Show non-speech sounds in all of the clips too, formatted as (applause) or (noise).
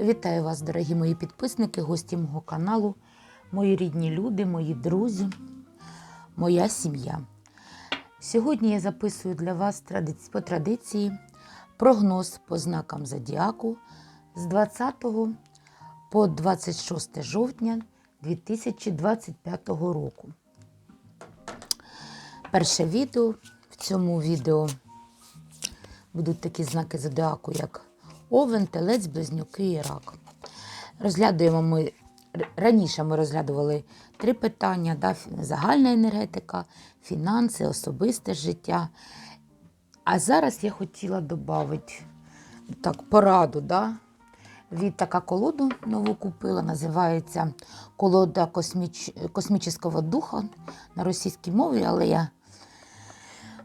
Вітаю вас, дорогі мої підписники, гості мого каналу, мої рідні люди, мої друзі, моя сім'я. Сьогодні я записую для вас по традиції прогноз по знакам зодіаку з 20 по 26 жовтня 2025 року. Перше відео. В цьому відео будуть такі знаки зодіаку, як Овен, Телець, Близнюки і Рак. Розглядуємо ми раніше ми розглядували три питання: да, загальна енергетика, фінанси, особисте життя. А зараз я хотіла додати так, пораду. Да? Від така колоду нову купила, називається колода косміч... космічного духа на російській мові, але я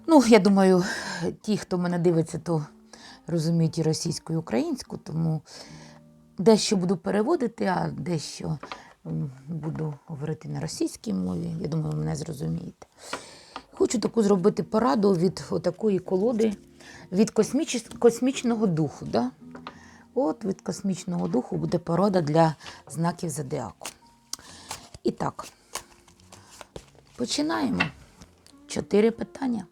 Ну, я думаю, ті, хто мене дивиться, то розуміють і російську, і українську, тому дещо буду переводити, а дещо буду говорити на російській мові. Я думаю, ви мене зрозумієте. Хочу таку зробити пораду від такої колоди, від косміч... космічного духу. Да? От від космічного духу буде порада для знаків зодіаку. І так, починаємо. Чотири питання.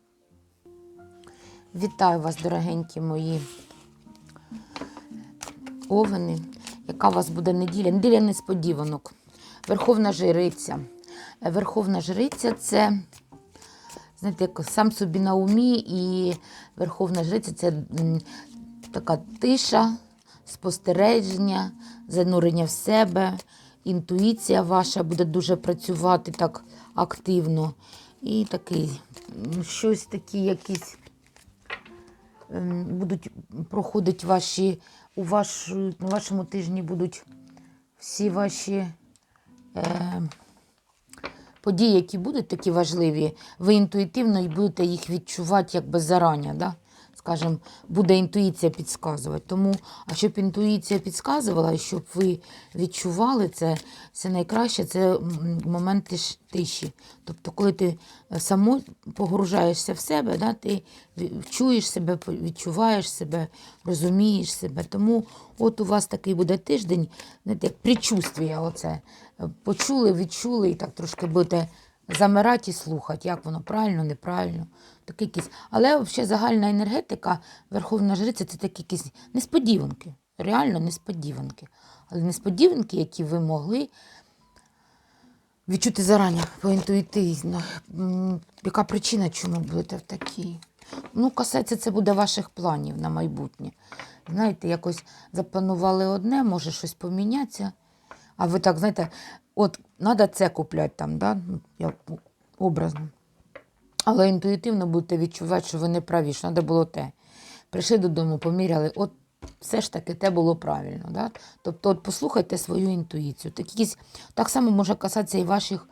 Вітаю вас, дорогенькі мої овени. Яка у вас буде неділя? Неділя несподіванок. Верховна жриця. Е, Верховна жриця це, знаєте, сам собі на умі, і Верховна жриця це така тиша, спостереження, занурення в себе. Інтуїція ваша буде дуже працювати так активно. І такий, щось такі якісь будуть проходити ваші, у ваш, на вашому тижні будуть всі ваші е, події, які будуть такі важливі, ви інтуїтивно і будете їх відчувати якби зарані. Да? Скажем, буде інтуїція підказувати. Тому, а щоб інтуїція підказувала, щоб ви відчували це, це найкраще, це момент тиші. Тобто, коли ти е, само погружаєшся в себе, да, ти чуєш себе, відчуваєш себе, розумієш себе. Тому от у вас такий буде тиждень, як предчувствія оце. Е, Почули, відчули і так трошки будете замирати і слухати, як воно правильно, неправильно. Такий якийсь. Але взагалі загальна енергетика, Верховна Жриця це такі якісь несподіванки. Реально несподіванки. Але несподіванки, які ви могли відчути зарані поінтуїтивно. Яка причина, чому будете в такій? Ну, касається, це буде ваших планів на майбутнє. Знаєте, якось запланували одне, може щось помінятися. А ви так, знаєте, от треба це купляти там, да? ну, я образно. Але інтуїтивно будете відчувати, що ви не праві, що треба було те. Прийшли додому, поміряли, от все ж таки те було правильно. Да? Тобто от послухайте свою інтуїцію. Так, якісь, так само може касатися і ваших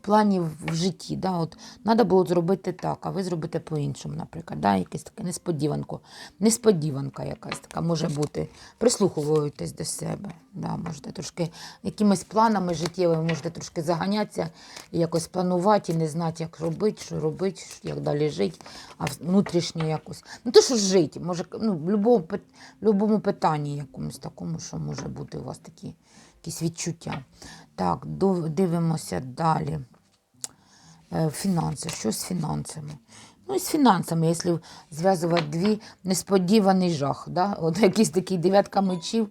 планів в житті. Да? От, треба було зробити так, а ви зробите по-іншому, наприклад. Да? Якась така несподіванка. Несподіванка якась така може бути. Прислуховуйтесь до себе. Да? Можете трошки якимись планами життєвими можете трошки заганятися і якось планувати і не знати, як робити, що робити, як далі жити, а внутрішньо якось. Ну, то, що жити, може, ну, в будь-якому питанні якомусь такому, що може бути у вас такі якісь відчуття. Так, дивимося далі. Е, Фінанси. Що з фінансами? Ну, і з фінансами, якщо зв'язувати дві несподіваний жах. Да? От (laughs) якийсь такий дев'ятка мечів.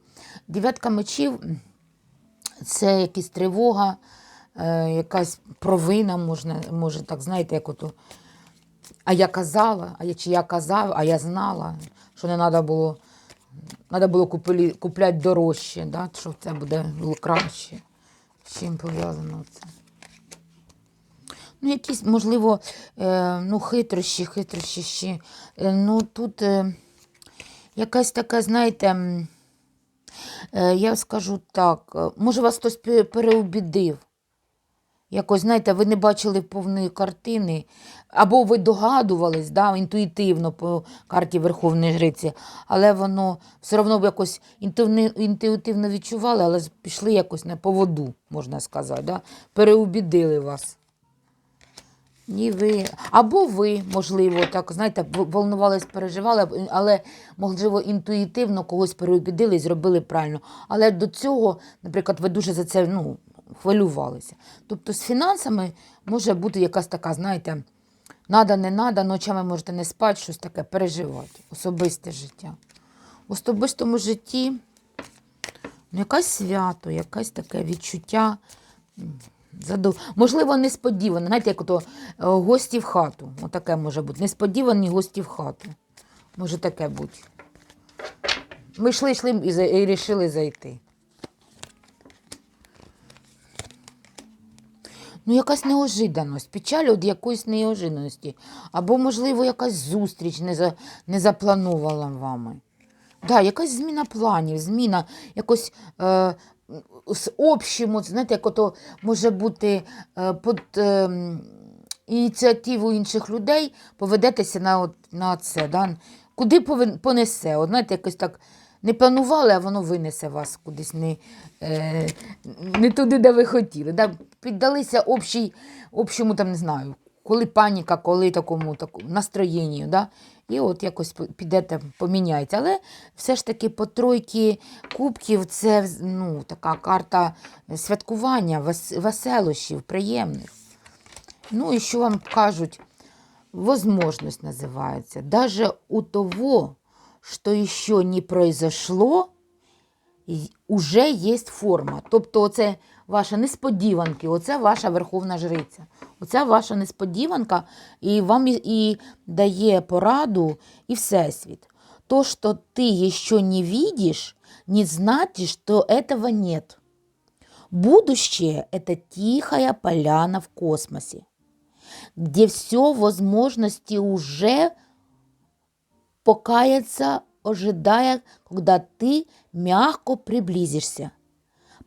Дев'ятка мечів це якась тривога, е, якась провина, можна, може так, знаєте, як ото. А я казала, а я, чи я казав, а я знала, що не треба було, треба було купляти дорожче, да? що це буде краще. З чим пов'язано це? Ну, якісь, можливо, е, ну, хитрощі, хитрощі ще. Е, ну, тут е, якась така, знаєте, е, я скажу так, е, може, вас хтось пе- переубідив. Якось, знаєте, ви не бачили повної картини, або ви догадувались да, інтуїтивно по карті Верховної Жриці, але воно все одно якось інтуїтивно, відчували, але пішли якось на поводу, можна сказати. Да? Переубідили вас. Ні, ви. Або ви, можливо, так, знаєте, волнувались, переживали, але, можливо, інтуїтивно когось переубідили і зробили правильно. Але до цього, наприклад, ви дуже за це ну, хвилювалися. Тобто з фінансами може бути якась така, знаєте, надо, не надо, ночами можете не спати, щось таке переживати. Особисте життя. В особистому житті ну, якесь свято, якесь таке відчуття. Задов... Можливо, несподівано. Знаєте, як ото е, гості в хату. Отаке може бути. Несподівані гості в хату. Може таке бути. Ми йшли, йшли і, за... і рішили зайти. Ну, якась неожиданість, печаль від якоїсь неожиданості. Або, можливо, якась зустріч не, за... не запланована вами. Да, якась зміна планів, зміна якось е, з общим, знаєте, як ото може бути е, під е, ініціативу інших людей, поведетеся на, от, на це. Да? Куди понесе? От, знаєте, якось так не планували, а воно винесе вас кудись не, е, не туди, де ви хотіли. Да? Піддалися общій, общому, там, не знаю, коли паніка, коли такому, такому настроєнню. Да? І от якось підете, поміняється. Але все ж таки по тройки кубків це ну, така карта святкування, вес- веселощів, приємних. Ну і що вам кажуть? Возможность называется. Даже у того, что еще не произошло, й- уже є форма. Тобто, оце ваша несподіванки, оце ваша верховна жриця. Оце ваша несподіванка, і вам і, і дає пораду і Всесвіт. То, что ты еще не видишь, не значит, что этого нет. Будущее – это тихая поляна в космосе, где все возможности уже покаяться, ожидая, когда ты мягко приблизишься.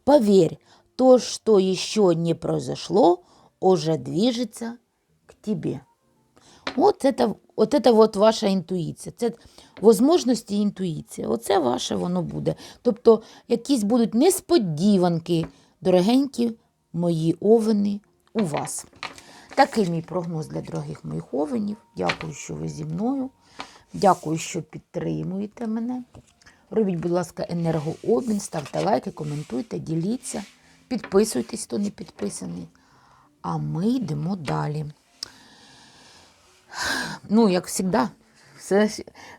Поверь, то, что еще не произошло, уже движется к тебе. От це, от це от ваша інтуїція. Це можливості і інтуїція. Оце ваше воно буде. Тобто якісь будуть несподіванки, дорогенькі мої овени, у вас. Такий мій прогноз для дорогих моїх овенів. Дякую, що ви зі мною. Дякую, що підтримуєте мене. Робіть, будь ласка, енергообмін, ставте лайки, коментуйте, діліться, підписуйтесь, хто не підписаний. А ми йдемо далі. Ну, як завжди, все,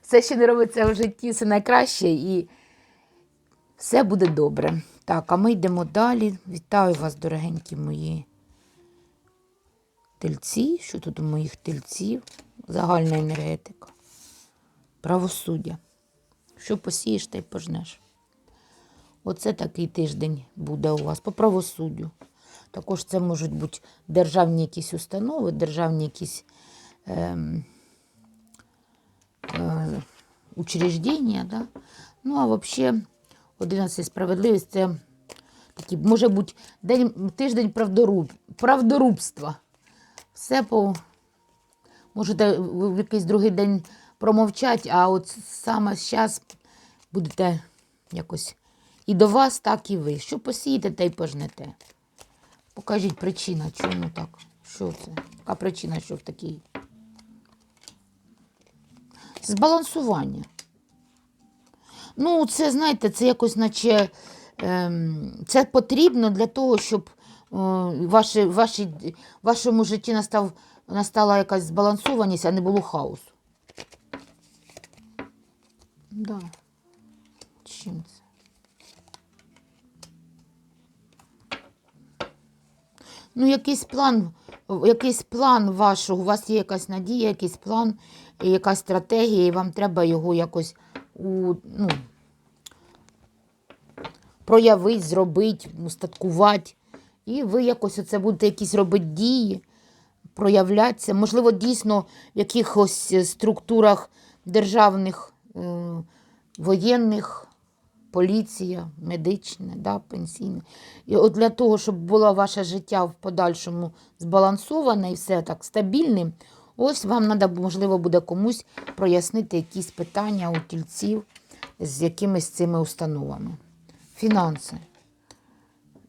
все, що не робиться в житті, все найкраще і все буде добре. Так, а ми йдемо далі. Вітаю вас, дорогенькі мої тельці. Що тут у моїх тельців? Загальна енергетика. Правосуддя. Що посієш, та й пожнеш. Оце такий тиждень буде у вас по правосуддю. Також це можуть бути державні якісь установи, державні якісь ем, е, учреждення. Да? Ну, а взагалі, 11 справедливість це такий, може бути день, тиждень правдоруб, правдорубства. Все по. Можете в якийсь другий день промовчати, а от саме зараз будете якось і до вас, так і ви. Що посієте, те й пожнете. Покажіть причина, чому так? Що це? Яка причина, що в такій? Збалансування. Ну, це, знаєте, це якось наче ем, це потрібно для того, щоб е, ваші, ваші, вашому житті настав, настала якась збалансованість, а не було хаосу. Да. Чим це? Ну, якийсь план, якийсь план вашого, у вас є якась надія, якийсь план, якась стратегія, і вам треба його якось у, ну, проявити, зробити, устаткувати. І ви якось оце будете якісь робити дії, проявлятися. Можливо, дійсно в якихось е, структурах державних, воєнних, поліція, медичне, да, пенсійне. І от для того, щоб було ваше життя в подальшому збалансоване і все так стабільним, ось вам треба, можливо, буде комусь прояснити якісь питання у тільців з якимись цими установами. Фінанси.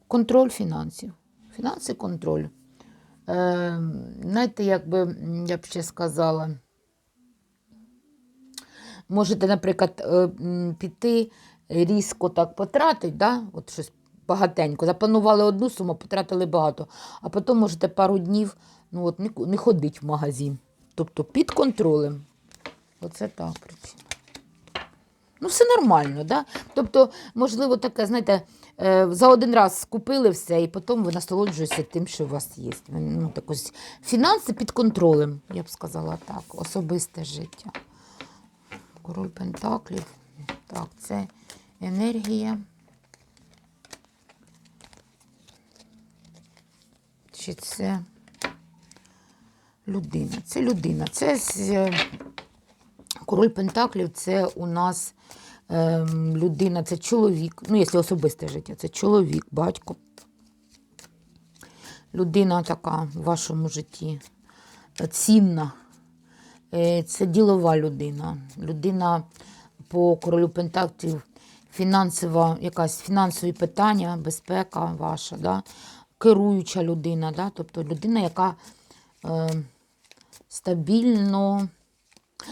Контроль фінансів. Фінанси контроль. Е, знаєте, як би м, я б ще сказала, можете, наприклад, е, піти різко так потратити, да? от щось багатенько. Запланували одну суму, потратили багато, а потім можете пару днів ну, от, не, ходити в магазин. Тобто під контролем. Оце так причина. Ну, все нормально, да? Тобто, можливо, таке, знаєте, е, за один раз купили все, і потім ви насолоджуєтеся тим, що у вас є. Ну, так ось, фінанси під контролем, я б сказала так, особисте життя. Король Пентаклів. Так, це енергія. Чи це людина? Це людина. Це е, король Пентаклів це у нас ем, людина, це чоловік. Ну, якщо особисте життя, це чоловік, батько. Людина така в вашому житті е, цінна. Е, Це ділова людина. Людина по королю Пентаклів, фінансова, якась фінансові питання, безпека ваша, да? керуюча людина, да? тобто людина, яка е, стабільно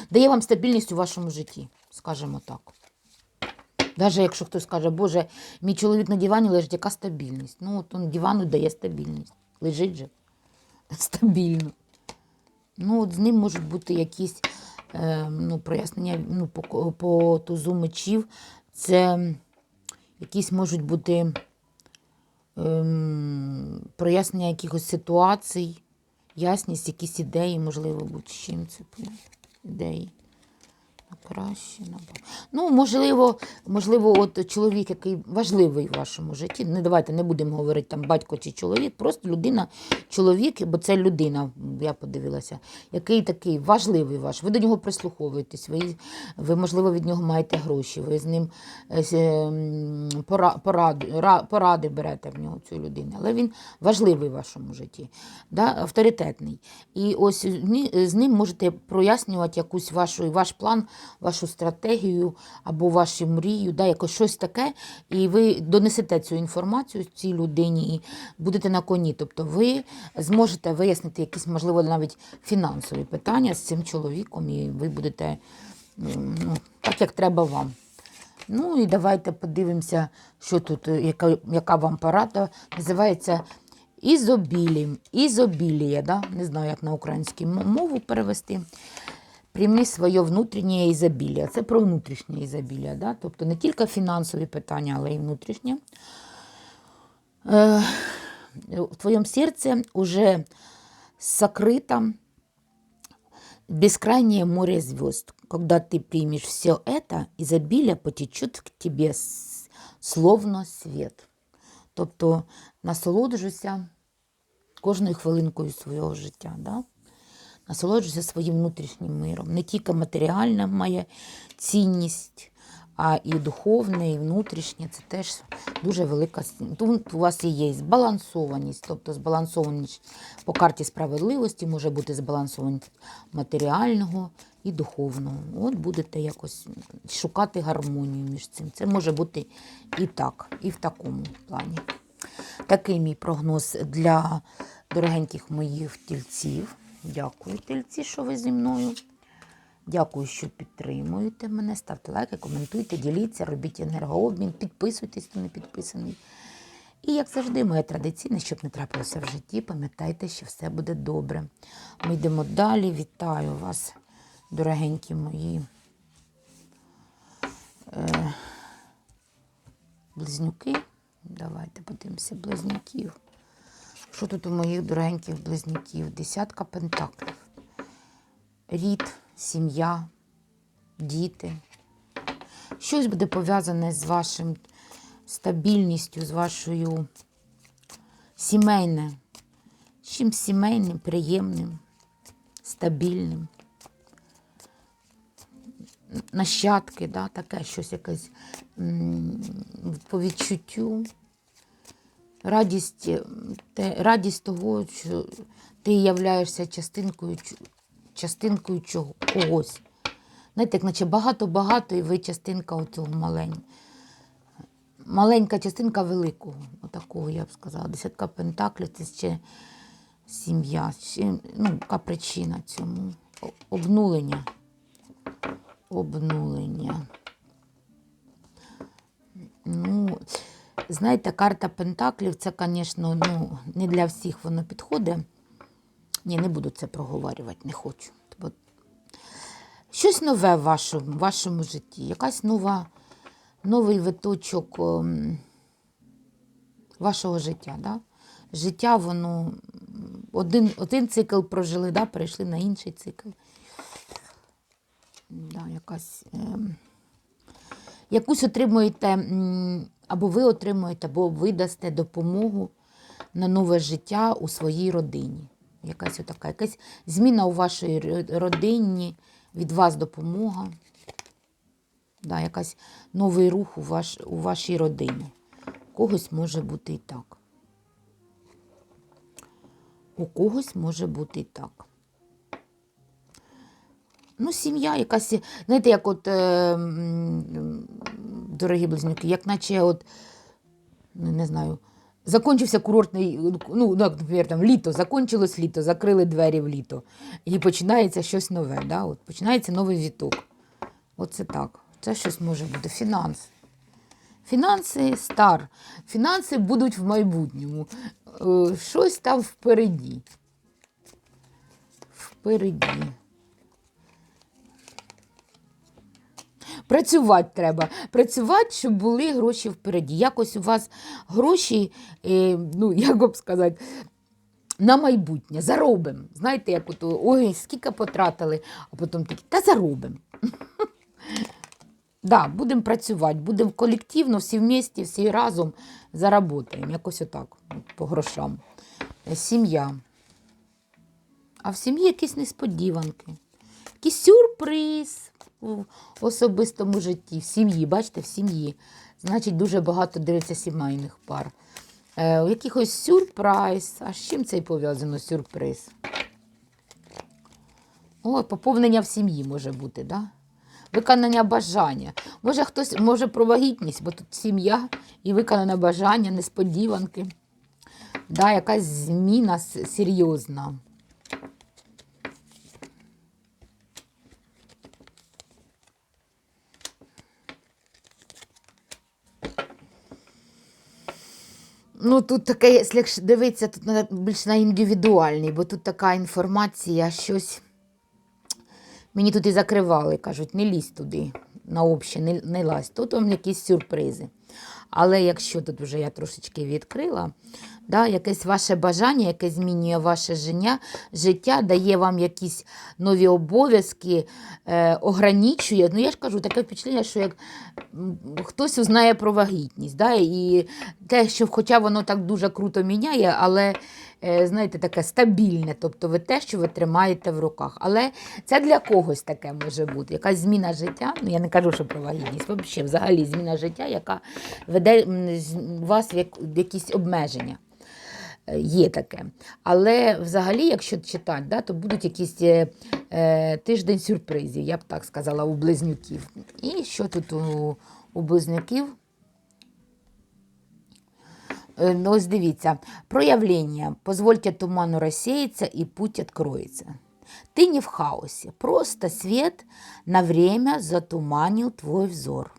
дає вам стабільність у вашому житті, скажімо так. Навіть якщо хтось скаже, Боже, мій чоловік на дивані лежить, яка стабільність? Ну, от он дивану дає стабільність. Лежить же стабільно. Ну, от з ним можуть бути якісь е, ну, прояснення ну, по, по тузу мечів. Це якісь можуть бути е, прояснення якихось ситуацій, ясність, якісь ідеї, можливо, будь чим це ідеї. Краще, Ну, можливо, можливо, от чоловік, який важливий в вашому житті. Не давайте не будемо говорити там батько чи чоловік, просто людина, чоловік, бо це людина, я подивилася, який такий важливий ваш. Ви до нього прислуховуєтесь, ви, ви можливо, від нього маєте гроші, ви з ним е, ем, пора- поради, поради берете в нього цю людину. Але він важливий в вашому житті, да? авторитетний. І ось з ним можете прояснювати якусь вашу, ваш план, вашу стратегію або вашу мрію, да, якось щось таке, і ви донесете цю інформацію цій людині і будете на коні. Тобто ви зможете вияснити якісь, можливо, навіть фінансові питання з цим чоловіком, і ви будете ну, так, як треба вам. Ну і давайте подивимося, що тут, е, яка, яка вам порада. Називається ізобілі. Ізобілія, да? не знаю, як на українську мову перевести Прийми своє внутрішнє ізобілія. Це про внутрішнє ізобілія. Да? Тобто не тільки фінансові питання, але й внутрішнє. Е, в твоем сердце уже сокрыто бескрайнее море звезд. Когда ты примешь все это, изобилие потечет к тебе с- словно свет. Тобто насолоджуйся кожною хвилинкою свого життя. Да? Насолоджуйся своїм внутрішнім миром. Не тільки матеріальна має цінність, а і духовне, і внутрішнє це теж дуже велика. Тут у вас є збалансованість, тобто збалансованість по карті справедливості може бути збалансованість матеріального і духовного. От будете якось шукати гармонію між цим. Це може бути і так, і в такому плані. Такий мій прогноз для дорогеньких моїх тільців. Дякую, тільці, що ви зі мною. Дякую, що підтримуєте мене. Ставте лайки, коментуйте, діліться, робіть енергообмін, підписуйтесь, хто не підписаний. І, як завжди, моє традиційне, щоб не трапилося в житті, пам'ятайте, що все буде добре. Ми йдемо далі. Вітаю вас, дорогенькі мої е, близнюки. Давайте подивимося близнюків. Що тут у моїх дорогеньких близнюків? Десятка пентаклів. Рід, сім'я, діти. Щось буде пов'язане з вашим стабільністю, з вашою сімейне, чим сімейним, приємним, стабільним. Нащадки, да, таке щось якесь по відчуттю. Радість, радість того, що ти являєшся частинкою, частинкою чого, когось. Знаєте, як наче багато-багато, і ви частинка оцього маленького. Маленька частинка великого, отакого, я б сказала. Десятка пентаклів це ще Сім'я. Ну, яка причина цьому? Обнулення. Обнулення. Ну, знаєте, карта Пентаклів це, звісно, ну, не для всіх воно підходить. Ні, не буду це проговорювати, не хочу. Бо щось нове в вашому, в вашому житті, якась нова, новий виточок ем, вашого життя. Да? Життя, воно один, один цикл прожили, да? перейшли на інший цикл. Да, якась, ем, якусь отримуєте, або ви отримуєте, або ви дасте допомогу на нове життя у своїй родині. Якась отака, якась зміна у вашій родині, від вас допомога. Да, якась новий рух у, ваш, у вашій родині. У когось може бути і так. У когось може бути і так. Ну, сім'я якась, знаєте, як от, е, дорогі близнюки, як наче от, ну, не знаю, закінчився курортний, ну, наприклад, там, літо, закінчилось літо, закрили двері в літо. І починається щось нове, да? от, починається новий віток. Оце так. Це щось може бути. Фінанс. Фінанси стар. Фінанси будуть в майбутньому. Е, Щось там впереді. Впереді. Працювати треба. Працювати, щоб були гроші впереді. Якось у вас гроші, е, ну, (laughs) як би сказати, на майбутнє. Заробимо. Знаєте, як от, ой, скільки потратили, а потім такі, та заробимо. (laughs) Да, будемо працювати, будемо колективно, всі вместе, всі разом заработаємо. Якось отак, по грошам. Е, Сім'я. А в сім'ї якісь несподіванки. Якийсь сюрприз у особистому житті, в сім'ї, бачите, в сім'ї. Значить, дуже багато дивиться сімейних пар. Е, якихось сюрприз. А з чим це пов'язано сюрприз? О, поповнення в сім'ї може бути, да? Виконання бажання. Може, хтось може про вагітність, бо тут сім'я і виконане бажання, несподіванки. Да, якась зміна серйозна. Ну, тут таке, якщо дивитися, тут більш на індивідуальний, бо тут така інформація, щось. Мені тут і закривали, кажуть, не лізь туди, на обще, не, не лазь. Тут вам якісь сюрпризи. Але якщо тут вже я трошечки відкрила, да, якесь ваше бажання, яке змінює ваше життя, життя, дає вам якісь нові обов'язки, е, ограничує. Ну, я ж кажу, таке впечатлення, що як хтось узнає про вагітність. Да, і те, що хоча воно так дуже круто міняє, але е, знаєте, таке стабільне, тобто ви те, що ви тримаєте в руках. Але це для когось таке може бути. Якась зміна життя. Ну я не кажу, що про вагітність, взагалі, взагалі зміна життя, яка веде вас в якісь обмеження Е, Є таке. Але взагалі, якщо читати, да, то будуть якісь е, е, тиждень сюрпризів, я б так сказала, у близнюків. І що тут у, у близнюків? Э, Ну, ось дивіться. Проявление. Позвольте туману рассеяться, и путь откроется. Ты не в хаосе. Просто свет на время затуманил твой взор.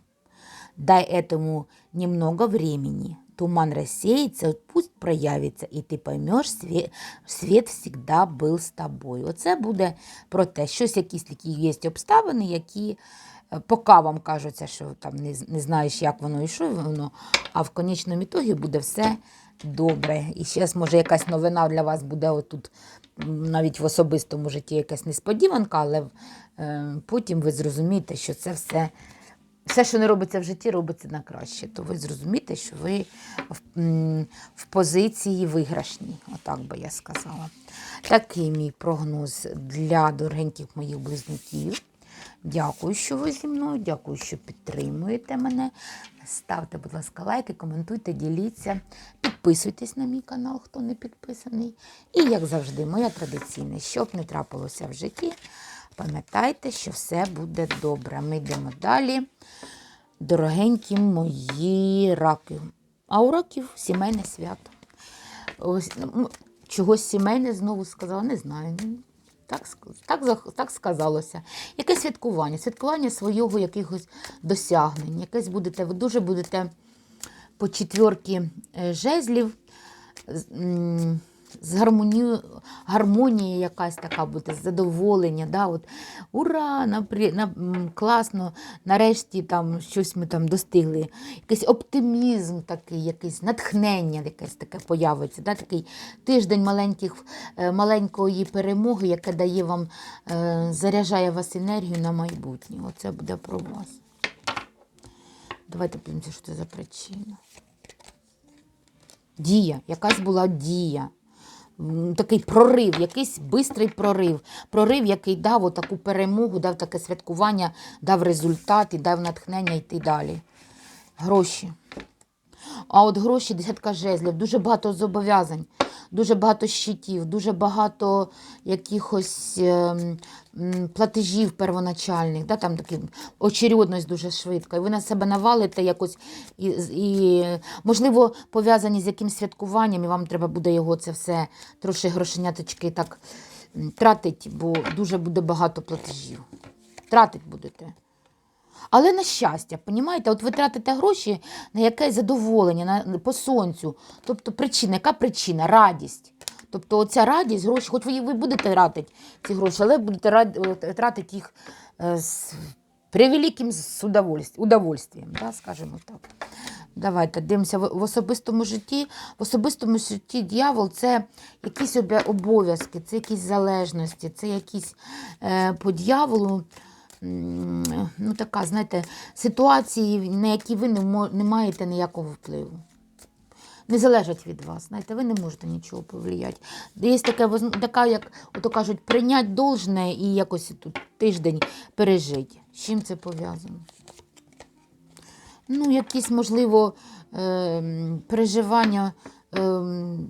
Дай этому немного времени. Туман рассеется, пусть проявится, і ти поймеш, світ, світ всегда був з тобою. Оце буде про те, щось якісь такі є обставини, які е, поки вам кажуться, що там не, не знаєш, як воно і що воно, а в конечному ітогі буде все добре. І зараз, може, якась новина для вас буде отут, навіть в особистому житті якась несподіванка, але е, потім ви зрозумієте, що це все все, що не робиться в житті, робиться на краще. То ви зрозумієте, що ви в, в позиції виграшній, отак би я сказала. Такий мій прогноз для дорогеньких моїх близнюків. Дякую, що ви зі мною, дякую, що підтримуєте мене. Ставте, будь ласка, лайки, коментуйте, діліться, підписуйтесь на мій канал, хто не підписаний. І, як завжди, моя традиційна, щоб не трапилося в житті, пам'ятайте, що все буде добре. Ми йдемо далі. Дорогенькі мої раки. А у раків сімейне свято. Ось, ну, чогось сімейне знову сказала, не знаю. Так, так, так сказалося. Якесь святкування, святкування свого якихось досягнень. Якесь будете, ви дуже будете по четвірки е, жезлів. З- гармонію, гармонія якась така буде, задоволення. Да? От, ура! Напрі, на, класно, нарешті там щось ми там достигли. Якийсь оптимізм такий, якесь натхнення якесь таке появиться. Да? Такий тиждень маленьких, е, маленької перемоги, яка дає вам, е, заряджає вас енергію на майбутнє. Оце буде про вас. Давайте подивимося, що це за причина. Дія, якась була дія. Такий прорив, якийсь бистрий прорив. Прорив, який дав таку перемогу, дав таке святкування, дав результат і дав натхнення йти далі. Гроші. А от гроші, десятка жезлів, дуже багато зобов'язань, дуже багато щитів, дуже багато якихось ем, платежів первоначальних, да, там такі очередність дуже швидко. І ви на себе навалите якось, і, і можливо, пов'язані з якимсь святкуванням, і вам треба буде його це все трошки грошеняточки так тратить, бо дуже буде багато платежів. Тратить будете. Але на щастя, понімаєте, от ви тратите гроші на якесь задоволення, на, по сонцю. Тобто причина, яка причина? Радість. Тобто оця радість, гроші, хоч ви, ви будете тратити ці гроші, але будете е, тратити їх е, з превеликим удовольствием, да, скажімо так. Давайте дивимося в, особистому житті. В особистому житті дьявол це якісь обов'язки, це якісь залежності, це якісь е, по дьяволу ну, така, знаєте, ситуації, на які ви не маєте ніякого впливу. Не залежать від вас. Знаєте, ви не можете нічого повлияти. Є таке, така, як ото кажуть, прийняти должне і якось тут тиждень пережити. З чим це пов'язано? Ну, якісь, можливо, ем, переживання, ем,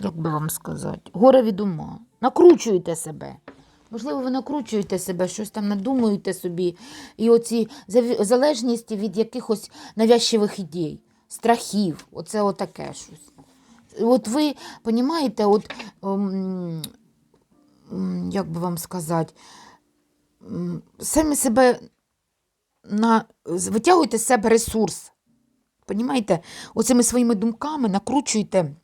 як би вам сказати, горе від ума. Накручуєте себе. Можливо, ви накручуєте себе, щось там надумуєте собі. І оці залежність від якихось навязчивих ідей, страхів, оце отаке щось. От ви розумієте, от, ем, як би вам сказати, м, самі себе на, витягуєте з себе ресурс. Понімаєте? Оцими своїми думками накручуєте,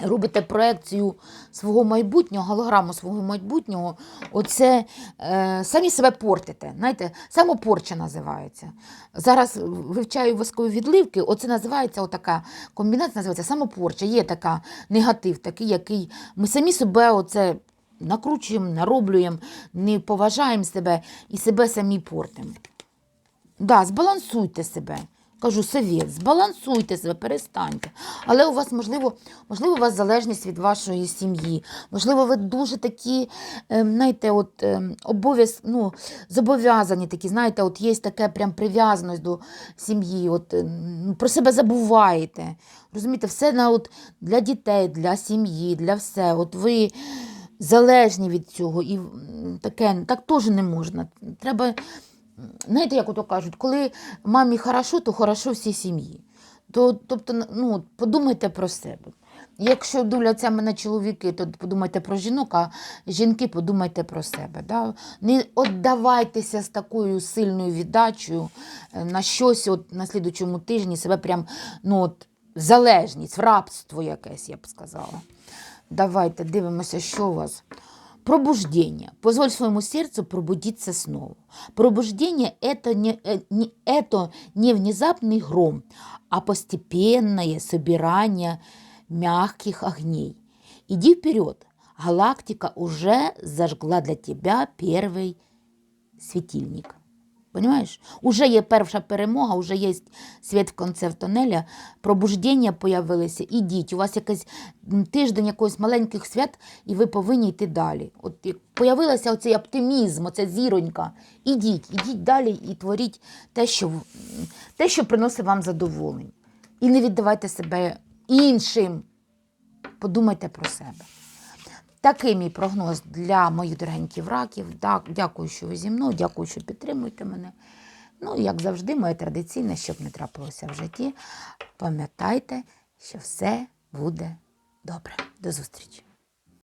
робите проекцію свого майбутнього, голограму свого майбутнього. Оце е, самі себе портите. Знаєте, самопорча називається. Зараз вивчаю воскові відливки, оце називається отака комбінація, називається самопорча. Є така негатив, такий, який ми самі себе оце накручуємо, нароблюємо, не поважаємо себе і себе самі портимо. Да, збалансуйте себе. Кажу, совет, збалансуйте себе, перестаньте. Але у вас, можливо, можливо, у вас залежність від вашої сім'ї. Можливо, ви дуже такі, ем, знаєте, от ем, обов'яз, ну, зобов'язані такі, знаєте, от є така прям прив'язаність до сім'ї, от ем, про себе забуваєте. Розумієте, все на, от, для дітей, для сім'ї, для все. От ви залежні від цього. І таке так теж не можна. Треба. Знаєте, як ото кажуть, коли мамі хорошо, то хорошо всій сім'ї. То, тобто, ну, подумайте про себе. Якщо дивляться мене чоловіки, то подумайте про жінок, а жінки подумайте про себе. Да? Не віддавайтеся з такою сильною віддачею е, на щось от, на слідучому тижні, себе прям ну, от, залежність, в рабство якесь, я б сказала. Давайте дивимося, що у вас. Пробуждение. Позволь своему сердцу пробудиться снова. Пробуждение это не, э, не, это не внезапный гром, а постепенное собирание мягких огней. Иди вперед. Галактика уже зажгла для тебя первый светильник. Понимаєш? Уже є перша перемога, уже є світ в кінці тонеля, пробуждення появилися. Ідіть, у вас якийсь тиждень якогось маленьких свят, і ви повинні йти далі. От появилася оцей оптимізм, оця зіронька. Ідіть, ідіть далі і творіть те, що, те, що приносить вам задоволення. І не віддавайте себе іншим. Подумайте про себе. Такий мій прогноз для моїх дорогеньких раків. Дякую, що ви зі мною, дякую, що підтримуєте мене. Ну, як завжди, моє традиційне, щоб не трапилося в житті. Пам'ятайте, що все буде добре. До зустрічі.